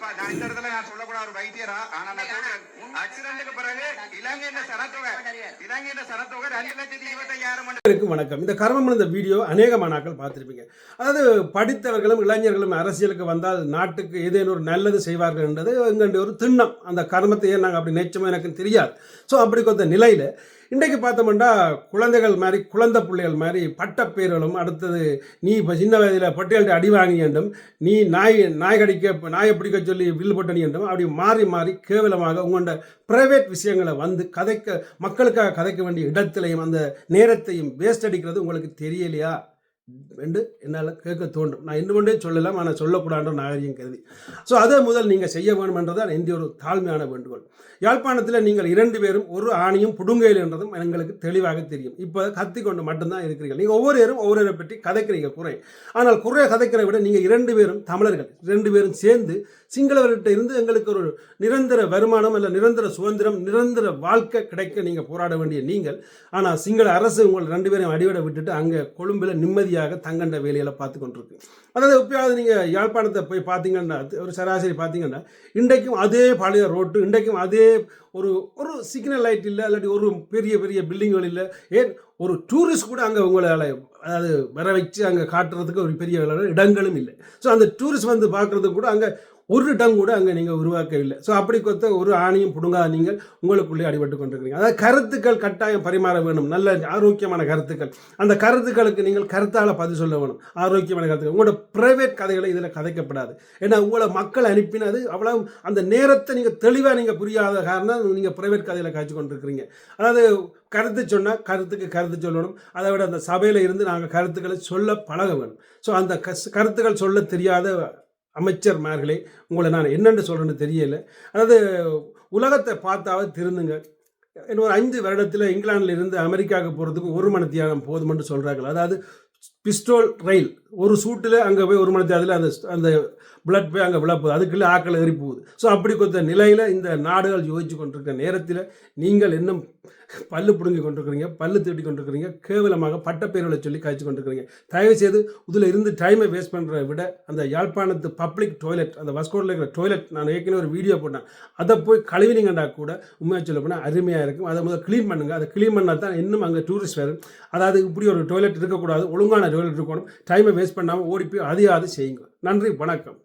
பா- நான் இந்த இடத்துல நான் சொல்லக்கூடாத ஒரு வைத்தியரா? ஆனா நான் சொல்றேன் ஆக்சிடென்ட்டுக்கு பிறகு இலங்கையின் சனத்தொகை இலங்கையின் சனத்தொகை ரெண்டு லட்சத்தி இருபத்தையாயிரம் மணி அனைவருக்கும் வணக்கம். இந்த கர்மம் இந்த வீடியோ அநேக மாணாக்கள் பார்த்திருப்பீங்க. அதாவது படித்தவர்களும் இளைஞர்களும் அரசியலுக்கு வந்தால் நாட்டுக்கு ஏதேனும் ஒரு நல்லது செய்வார்கள் என்றது எங்களுடைய ஒரு திண்ணம். அந்த கர்மத்தை ஏன் நாங்கள் அப்படி நிச்சயமாக எனக்கு தெரியாது. ஸோ அப்படி கொஞ்சம் நிலையில் இன்றைக்கு பார்த்தோம்னா குழந்தைகள் மாதிரி குழந்தை பிள்ளைகள் மாதிரி பட்டப்பேர்களும் அடுத்தது நீ இப்போ சின்ன வயதில் பட்டியல்கிட்ட அடி வாங்கி வேண்டும் நீ நாய் நாய் கடிக்க நாயை பிடிக்க சொல்லி வில் போட்டனி என்றும் அப்படி மாறி மாறி கேவலமாக உங்களோட பிரைவேட் விஷயங்களை வந்து கதைக்க மக்களுக்காக கதைக்க வேண்டிய இடத்திலையும் அந்த நேரத்தையும் வேஸ்ட் அடிக்கிறது உங்களுக்கு தெரியலையா? என்று என்னால் கேட்க தோன்றும். நான் இன்னும் சொல்லலாம் ஆனால் சொல்லக்கூடாது நாகரிகம் கருதி. ஸோ அதை முதல் நீங்கள் செய்ய வேண்டும் என்றதான் என்னுடைய ஒரு தாழ்மையான வேண்டுகோள். யாழ்ப்பாணத்தில் நீங்கள் இரண்டு பேரும் ஒரு ஆணியும் புடுங்கையில் என்றதும் எங்களுக்கு தெளிவாக தெரியும். இப்போ கத்தி கொண்டு மட்டும்தான் இருக்கிறீர்கள். நீங்கள் ஒவ்வொருவரும் ஒவ்வொருவரை பற்றி கதைக்கிறீங்க குறை. ஆனால் குறை கதைக்கிறதை விட நீங்கள் இரண்டு பேரும் தமிழர்கள் ரெண்டு பேரும் சேர்ந்து சிங்களவர்கிட்ட இருந்து எங்களுக்கு ஒரு நிரந்தர வருமானம் இல்லை நிரந்தர சுதந்திரம் நிரந்தர வாழ்க்கை கிடைக்க நீங்கள் போராட வேண்டிய நீங்கள். ஆனால் சிங்கள அரசு உங்கள் ரெண்டு பேரையும் அடிவிட விட்டுட்டு அங்கே கொழும்பில் நிம்மதியாக தங்கண்ட வேலையில் பார்த்து கொண்டிருக்கு. அதாவது எப்பயாவது நீங்கள் யாழ்ப்பாணத்தை போய் பார்த்தீங்கன்னா ஒரு சராசரி பார்த்தீங்கன்னா இன்றைக்கும் அதே பழைய ரோட்டு இன்றைக்கும் அதே ஒரு ஒரு சிக்னல் லைட் இல்லை இல்லாட்டி ஒரு பெரிய பெரிய பில்டிங்குகள் இல்லை. ஏன்? ஒரு டூரிஸ்ட் கூட அங்கே உங்களால் அதாவது வர வச்சு அங்கே காட்டுறதுக்கு ஒரு பெரிய இடங்களும் இல்லை. ஸோ அந்த டூரிஸ்ட் வந்து பார்க்குறதுக்கு கூட அங்கே ஒரு இடம் கூட அங்கே நீங்கள் உருவாக்கவில்லை. ஸோ அப்படி கொத்த ஒரு ஆணையும் பிடுங்காத நீங்கள் உங்களுக்குள்ளே அடிபட்டு கொண்டிருக்கிறீங்க. அதாவது கருத்துக்கள் கட்டாயம் பரிமாற வேணும். நல்ல ஆரோக்கியமான கருத்துக்கள். அந்த கருத்துக்களுக்கு நீங்கள் கருத்தால் பதில் சொல்ல வேணும். ஆரோக்கியமான கருத்துக்கள். உங்களோட ப்ரைவேட் கதைகளை இதில் கதைக்கப்படாது. ஏன்னா உங்களை மக்கள் அனுப்பினது அவ்வளோ அந்த நேரத்தை நீங்கள் தெளிவாக நீங்கள் புரியாத காரணம் நீங்கள் ப்ரைவேட் கதையில் காய்ச்சி கொண்டிருக்கிறீங்க. அதாவது கருத்து சொன்னால் கருத்துக்கு கருத்து சொல்லணும். அதை விட அந்த சபையில் இருந்து நாங்கள் கருத்துக்களை சொல்ல பழக வேணும். ஸோ அந்த கருத்துக்கள் சொல்ல தெரியாத அமைச்சர்மார்களே உங்களை நான் என்னென்னு சொல்கிறேன்னு தெரியல. அதாவது உலகத்தை பார்த்தாவது திருந்துங்க. இன்னும் ஒரு வருடத்தில் இங்கிலாந்தில் இருந்து அமெரிக்காவுக்கு போகிறதுக்கு ஒரு மணி தியானம் போதுமென்று சொல்கிறார்கள் அதாவது பிஸ்டோல் ரயில். ஒரு சூட்டில் அங்கே போய் ஒரு மணி அதில் அந்த அந்த பிளட் போய் அங்கே விழப்போகுது. அதுக்குள்ளே ஆக்கள் எரி போகுது. ஸோ அப்படி கொடுத்த நிலையில் இந்த நாடுகள் யோசிச்சு கொண்டிருக்கிற நேரத்தில் நீங்கள் இன்னும் பல்லு பிடுங்கி கொண்டிருக்கிறீங்க பல்லு திருட்டி கொண்டிருக்கிறீங்க கேவலமாக பட்டப்பேர்களை சொல்லி காய்ச்சி கொண்டிருக்கிறீங்க. தயவுசெய்து இதில் இருந்து டைமை வேஸ்ட் பண்ணுறத விட அந்த யாழ்ப்பாணத்து பப்ளிக் டாய்லெட் அந்த வஸ்கோட்டில் இருக்கிற டாய்லெட் நான் ஏற்கனவே ஒரு வீடியோ போட்டேன். அதை போய் கழுவினீங்கண்டா கூட உண்மையாக சொல்ல போனால் அருமையாக இருக்கும். அதை முதல்ல க்ளீன் பண்ணுங்கள் அதை க்ளீன் பண்ணால் தான் இன்னும் அங்கே டூரிஸ்ட் வரும். அதாவது இப்படி ஒரு டாய்லெட் இருக்கக்கூடாது. ஒழுங்கு ஒழுங்கான டாய்லெட் இருக்கணும். டைமை வேஸ்ட் பண்ணாமல் ஓடி போய் அதையாவது செய்யுங்க நன்றி வணக்கம்.